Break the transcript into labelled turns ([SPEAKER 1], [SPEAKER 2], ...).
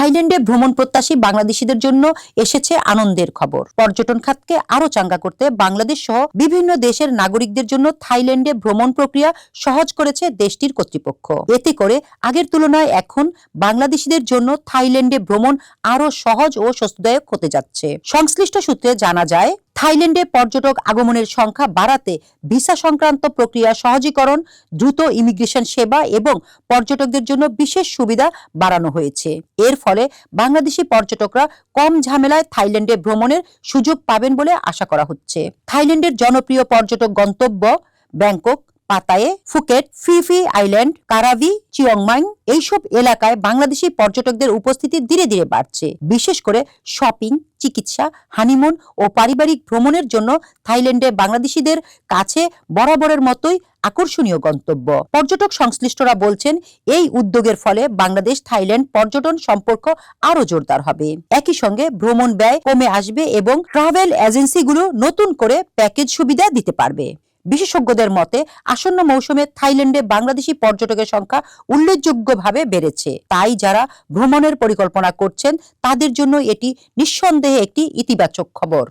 [SPEAKER 1] থাইল্যান্ডে ভ্রমণ প্রত্যাশী বাংলাদেশিদের জন্য এসেছে আনন্দের খবর। পর্যটন খাতকে আরও চাঙ্গা করতে বাংলাদেশ সহ বিভিন্ন দেশের নাগরিকদের জন্য থাইল্যান্ডে ভ্রমণ প্রক্রিয়া সহজ করেছে দেশটির কর্তৃপক্ষ। এতে করে আগের তুলনায় এখন বাংলাদেশিদের জন্য থাইল্যান্ডে ভ্রমণ আরও সহজ ও স্বস্তিদায়ক হতে যাচ্ছে। সংশ্লিষ্ট সূত্রে জানা যায় থাইল্যান্ডে পর্যটক আগমনের সংখ্যা বাড়াতে ভিসা সংক্রান্ত প্রক্রিয়া সহজীকরণ, দ্রুত ইমিগ্রেশন সেবা এবং পর্যটকদের জন্য বিশেষ সুবিধা বাড়ানো হয়েছে। এর ফলে বাংলাদেশি পর্যটকরা কম ঝামেলায় থাইল্যান্ডে ভ্রমণের সুযোগ পাবেন বলে আশা করা হচ্ছে। থাইল্যান্ডের জনপ্রিয় পর্যটক গন্তব্য Bangkok. Pattaya Phuket, Phi Phi island, Krabi Chiang Mai এইসব এলাকায় বাংলাদেশি পর্যটকদের উপস্থিতি ধীরে ধীরে বাড়ছে। বিশেষ করে শপিং, চিকিৎসা, হানিমুন ও পারিবারিক ভ্রমণের জন্য থাইল্যান্ডে বাংলাদেশিদের কাছে বরাবরের মতোই আকর্ষণীয় গন্তব্য। পর্যটক সংশ্লিষ্টরা বলছেন, এই উদ্যোগের ফলে বাংলাদেশ থাইল্যান্ড পর্যটন সম্পর্ক আরও জোরদার হবে। একই সঙ্গে ভ্রমণ ব্যয় কমে আসবে এবং ট্রাভেল এজেন্সিগুলো নতুন করে প্যাকেজ সুবিধা দিতে পারবে। বিশেষজ্ঞদের মতে, আসন্ন মৌসুমে থাইল্যান্ডে বাংলাদেশি পর্যটকের সংখ্যা উল্লেখযোগ্যভাবে বেড়েছে। তাই যারা ভ্রমণের পরিকল্পনা করছেন, তাদের জন্য এটি নিঃসন্দেহে একটি ইতিবাচক খবর।